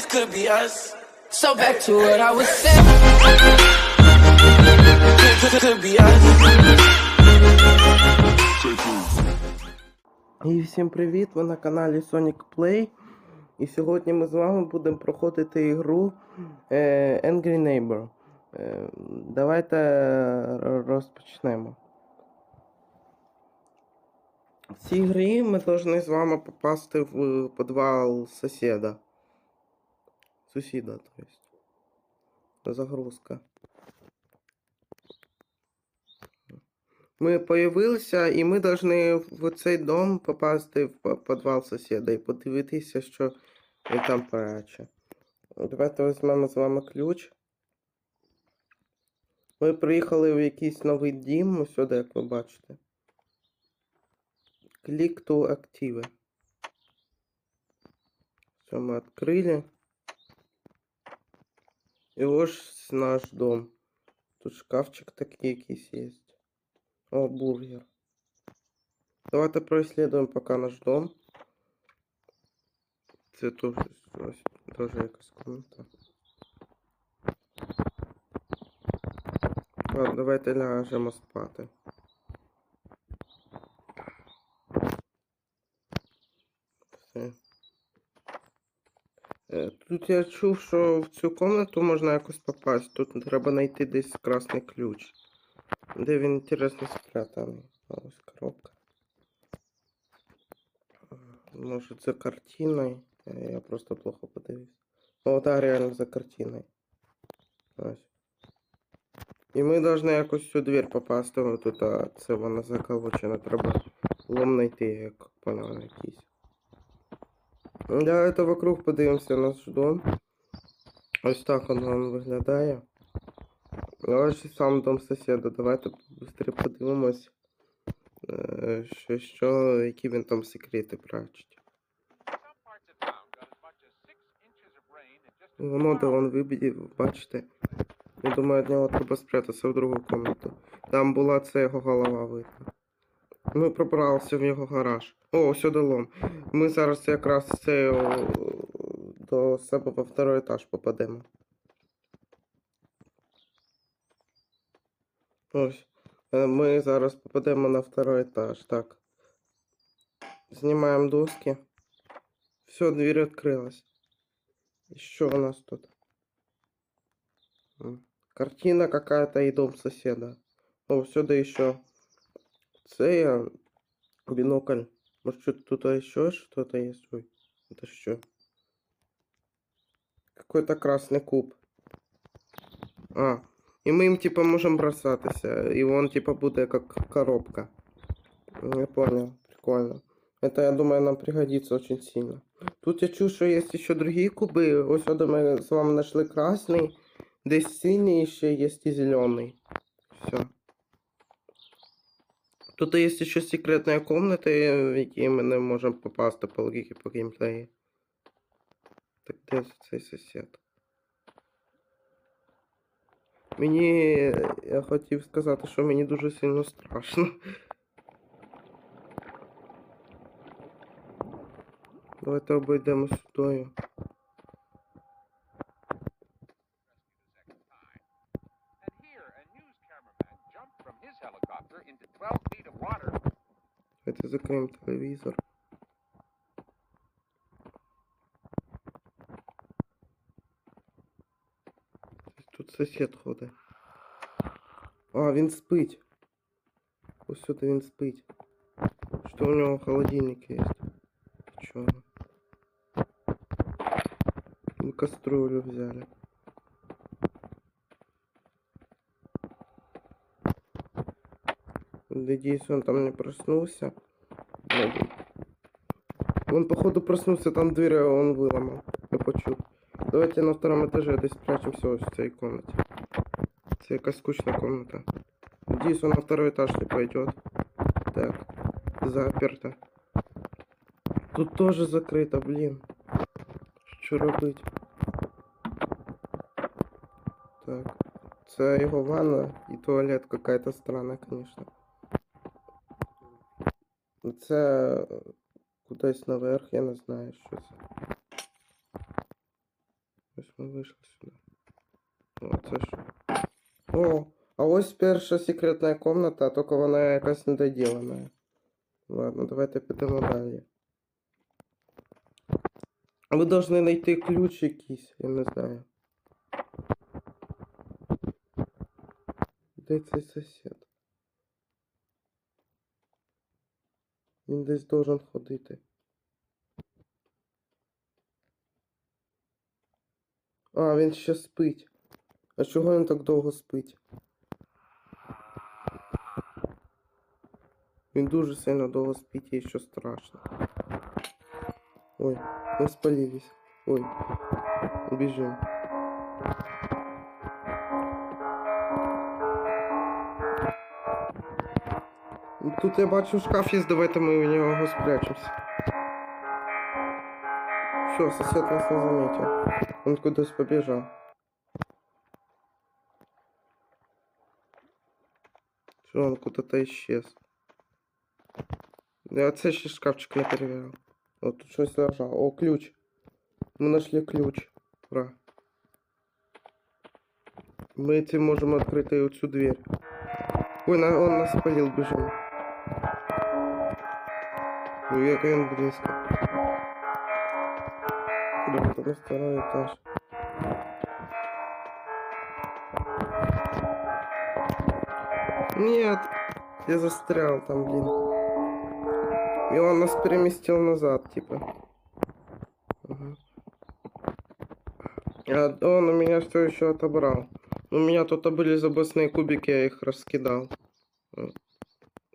this could be us. So back to what I was saying. Could, be us. І всім привіт! Ви на каналі Sonic Play. І сьогодні ми з вами будемо проходити ігру е, Angry Neighbor. Е, давайте розпочнемо. В цій грі ми повинні з вами попасти в підвал сусіда. Сусіда, то есть. Загрузка. Мы появилися, і ми повинні в цей дом попасти в підвал сусіда і подивитися, що він там пряче. Давайте візьмемо з вами ключ. Ми приїхали в якийсь новий дім, ось сюди, як ви бачите. Клік to активи. Все, ми відкрили. І ось наш дом. Тут шкафчик такий якийсь є. О, бургер. Давайте происследуем пока наш дом. Це тут ось теж якась комната. Ладно, давайте ляжемо спати. Тут я чув, що в цю комнату можна якось попасть. Тут треба знайти десь красний ключ. Де він інтересно спрятаний. Ось коробка. Може це картиною? Е, Я просто плохо подивився. О, да, реально за картиною. Ось. І ми повинні якось цю двір попасти. Тут а, це вона заколочена. Треба лом знайти, як понял, якийсь. Для этого вокруг подивимося наш дом. Ось так воно виглядає. Ось сам дом сусіда. Давайте швидко подивимось, е, що, що, які він там секрети прачить. Воно де він вибіг, бачите. Я думаю, від нього треба спрятатися в другу комнату. Там була це його голова видно. Ми пробралися в його гараж. О, сюди. Ми зараз якраз це до себе во второй етаж попадемо. Ось. Е, Ми зараз попадемо на второй етаж. Так. Знімаємо доски. Все, дверь відкрилась. І що у нас тут? Картина какая-то и дом соседа. О, сюда еще. Це я бинокль. Может, что-то тут еще что-то есть? Ой, это что? Какой-то красный куб. А, и мы им типа можем бросаться. И он типа будет как коробка. Я понял, прикольно. Это, я думаю, нам пригодится очень сильно. Тут я чую, что есть еще другие кубы. Ось сюда мы с вами нашли красный. Десь синий еще есть и зеленый. Тут есть еще секретная комната, в якій ми не можемо попасти по логіки по геймплеї. Так де цей сусід? Мені. Я хотів сказати, що мені дуже сильно страшно. Давайте обійдемо сюдою. Давайте закриємо телевізор. Тут сусід ходить. А, він спить. Ось сюди він спить. Що у нього холодильник є? Чого? Мы кастрюлю взяли. Надеюсь, он там не проснулся. Он, походу, проснулся, там дверь а он выломал. Я почув. Давайте на втором этаже десь спрячемся в цій комнате. Це якась скучна комната. Надеюсь, он на второй этаж не пойдет. Так, заперто. Тут тоже закрыто, блин. Що робить? Так. Це його ванна і туалет какая-то странна, конечно. Це кудись наверх, я не знаю, що це. Ось ми вийшли сюди. О, це що? О, а ось перша секретна комната, тільки вона якась недоділана. Ладно, давайте підемо далі. Ви повинні знайти ключ якийсь, я не знаю. Де цей сусід? Він десь должен ходити. А, він ще спить. А чого він так довго спить? Він дуже сильно довго спить і що страшно. Ой, мы спалились. Ой, бежим. Тут я бачу шкаф є, давайте ми в нього спрячемся. Все, сосед нас не заметил. Он кудись побежал. Все, он куда-то исчез. Я це ще шкафчик не перевіряв. О, тут щось лежало. О, ключ. Мы нашли ключ. Ура. Мы этим можем открыть и вот всю дверь. Ой, на, он нас спалил, бежим. Ой, як він близько. Куда то на второй этаж. Нет, я застрял там, блин. И он нас переместил назад, типа. А он у меня все еще отобрал. У меня тут были запасные кубики, я их раскидал.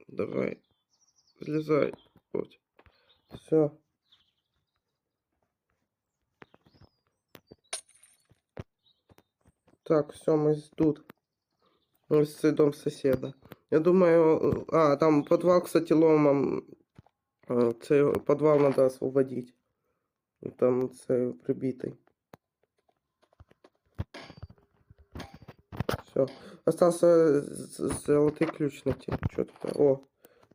Давай. Слезай. Все. Так, все, мы тут. Ось це дом соседа. Я думаю, а, там подвал, кстати, ломом. А, Цей подвал надо освободить. Там це прибитий. Все. Остался золотый ключ найти. Что тут? О,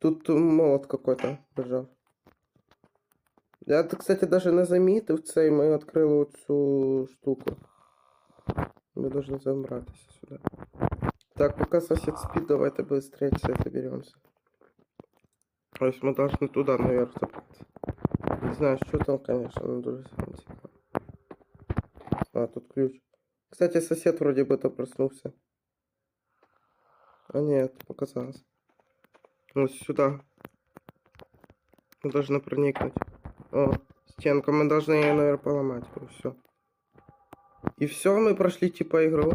тут молот какой-то лежав. Я, т- кстати, даже не замітив це, і ми відкрили оцю штуку. Ми должны забратися сюди. Так, пока сосед спит, давайте быстрее все это беремся. То есть мы должны туда наверх забраться. Не знаю, что там, конечно, но дуже сильно цікаво. А, тут ключ. Кстати, сосед вроде бы то проснулся. А нет, показалось. Вот сюда. Мы должны проникнуть. О, стенка. Мы должны ее, наверное, поломать. все. И все, мы прошли типа игру.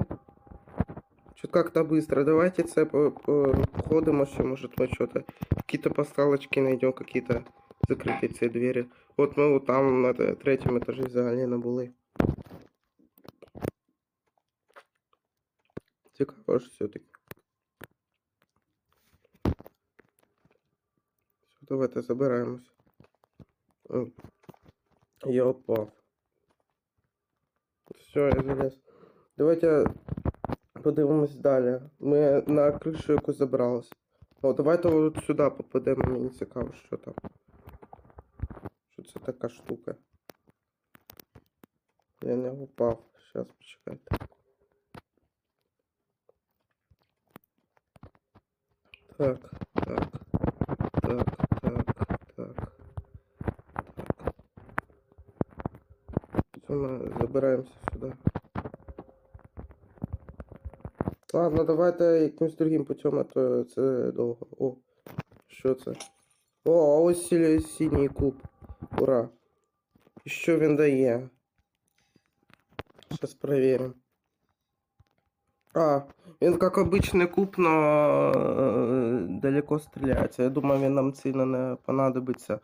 Что-то как-то быстро. Давайте це по- по- походимо еще, может мы что-то какие-то поставочки найдем, какие-то закрытые ці двери. Вот мы вот там на т- третьем этаже взагалі не були. Цікаво ж все-таки. Все, давайте забираємось. Я упав. Все, я залез. Давайте подивимось далі. Ми на кришу якусь забрались. О, давайте от сюди попадемо, мені цікаво, що там. Що це така штука. Я не упав. Зараз почекайте. Так, ми забираємося сюди. Ладно, давайте якимось другим путем, а то це довго. О, що це? О, а ось сі- синій куб. Ура. І що він дає? Сейчас проверим. А, він як обичний куб, но э, далеко стріляється. Я думаю, він нам сильно не понадобиться.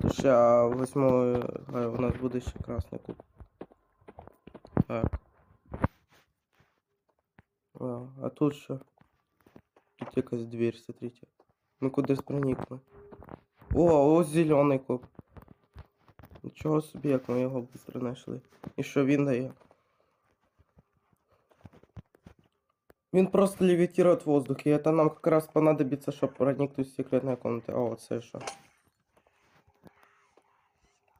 То ще а восьмой а, у нас буде ще красний куб. Так. А, а тут що? Тут якась дверь, смотрите. Ми кудись проникли. О, ось зелений куб. Нічого собі, як ми його швидко знайшли. І що він дає? Він просто левитирує в воздухе, и это нам как раз понадобится, чтобы проникнуть в секретные комнаты. А вот це що?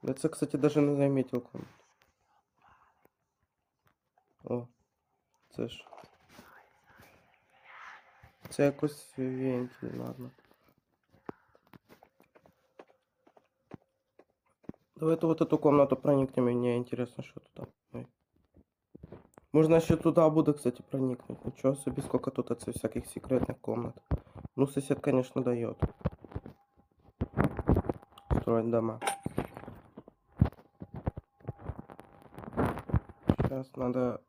Я це, кстати, даже не заметил комнату. О, це ж. Це якось вентиль, ладно. Давайте вот эту комнату проникнем, мне интересно, что туда. Ой. Можно еще туда буду, кстати, проникнуть. Ничего себе, сколько тут от всяких секретных комнат. Ну, сосед, конечно, дает. Строить дома. Сейчас надо...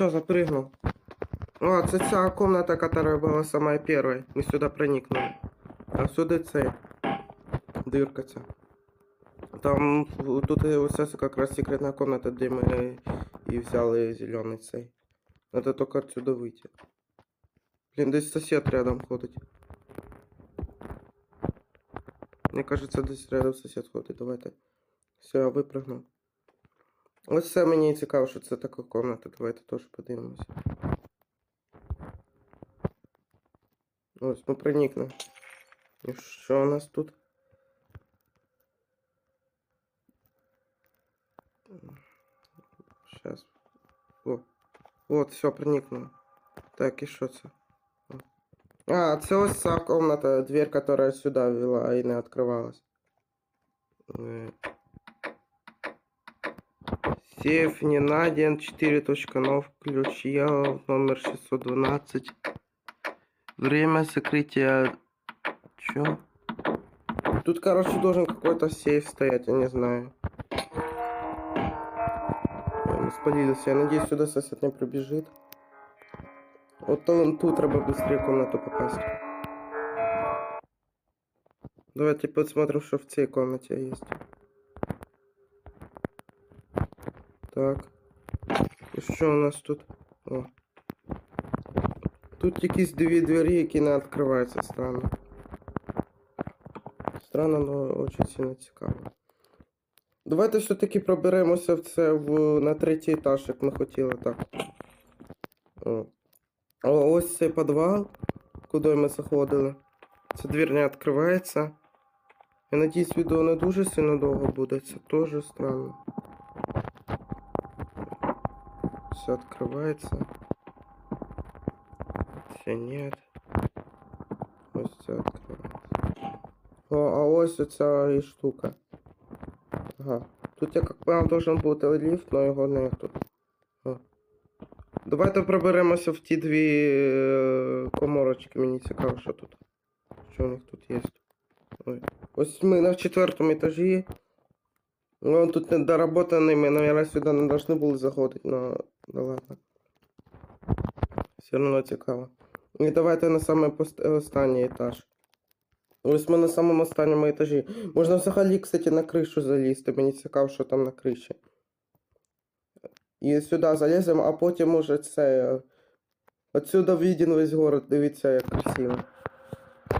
Все, запрыгнул. О, это вся комната, которая была самая первой. Мы сюда проникнули. А сюди цей. Дирка ця. Там тут ось как раз секретна комната, де ми і взяли зелений цей. Надо только отсюда выйти. Блин, десь сосед рядом ходить. Мне кажется, десь рядом сосед ходить. Давайте. Все, я випрыгнув. Ось це мені цікаво, що це така комната. Давайте теж подивимося. Ось ми проникли. І що у нас тут? Сейчас. О. От, все, проникнуло. Так, і що це? О. А, це ось ця комната, дверь, которая сюда вела і не открывалась. Найден, 4.0, ключ я, номер 612. Время закрытия... Чё? Тут, короче, должен какой-то сейф стоять, я не знаю. Я спалился. Я надеюсь, сюда сосед не пробежит. Вот он тут треба быстрее комнату попасть. Давайте посмотрим, что в цей комнате есть. Так. І що у нас тут? О. Тут якісь дві двері, які не відкриваються, странно. Странно, але дуже сильно цікаво. Давайте все-таки проберемося в це в, на третій етаж, як ми хотіли, так. О. О, ось цей підвал, куди ми заходили. Ця двір не відкривається. Я надіюсь, відео не дуже сильно довго буде, це теж странно. Все открывается. Все нет. Ось це открывается. О, а ось оця і штука. Ага. Тут я как понял должен бути ліфт, но його нету. О. Давайте проберемося в ті дві е, коморочки. Мені цікаво, що тут. Що у них тут є. Ой. Ось ми на четвертому етажі. Ну, он тут недоработанный, мы, наверное, сюда не должны были заходить, но... Да ладно. Все равно цікаво. І давайте на пост- останній етаж. Ось ми на самому останньому етажі. Можна взагалі, кстати, на кришу залізти. Мені цікаво, що там на криші. І сюди заліземо, а потім уже це. е, Отсюда виден весь город, дивіться, як красиво.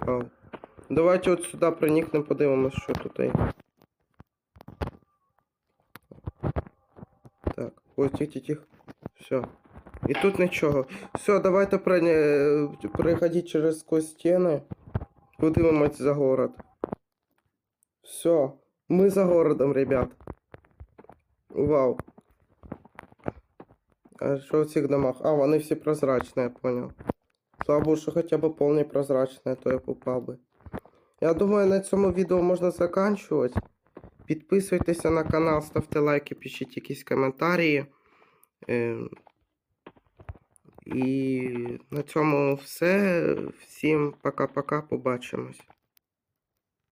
Вау. Давайте от сюди проникнемо, подивимось, що тут є. Так, ой, тих, тих, тих. Все. І тут нічого. Все, давайте про... переходіть через стіни. Подивимось за город. Все. Ми за городом, ребят. Вау. А що в цих домах? А, вони всі прозрачні, я понял. Слава Богу, що хоча б повні прозрачні, то я попав би. Я думаю, на цьому відео можна заканчувати. Підписуйтеся на канал, ставте лайки, пишіть якісь коментарі. І на цьому все. Всім пока-пока, побачимось.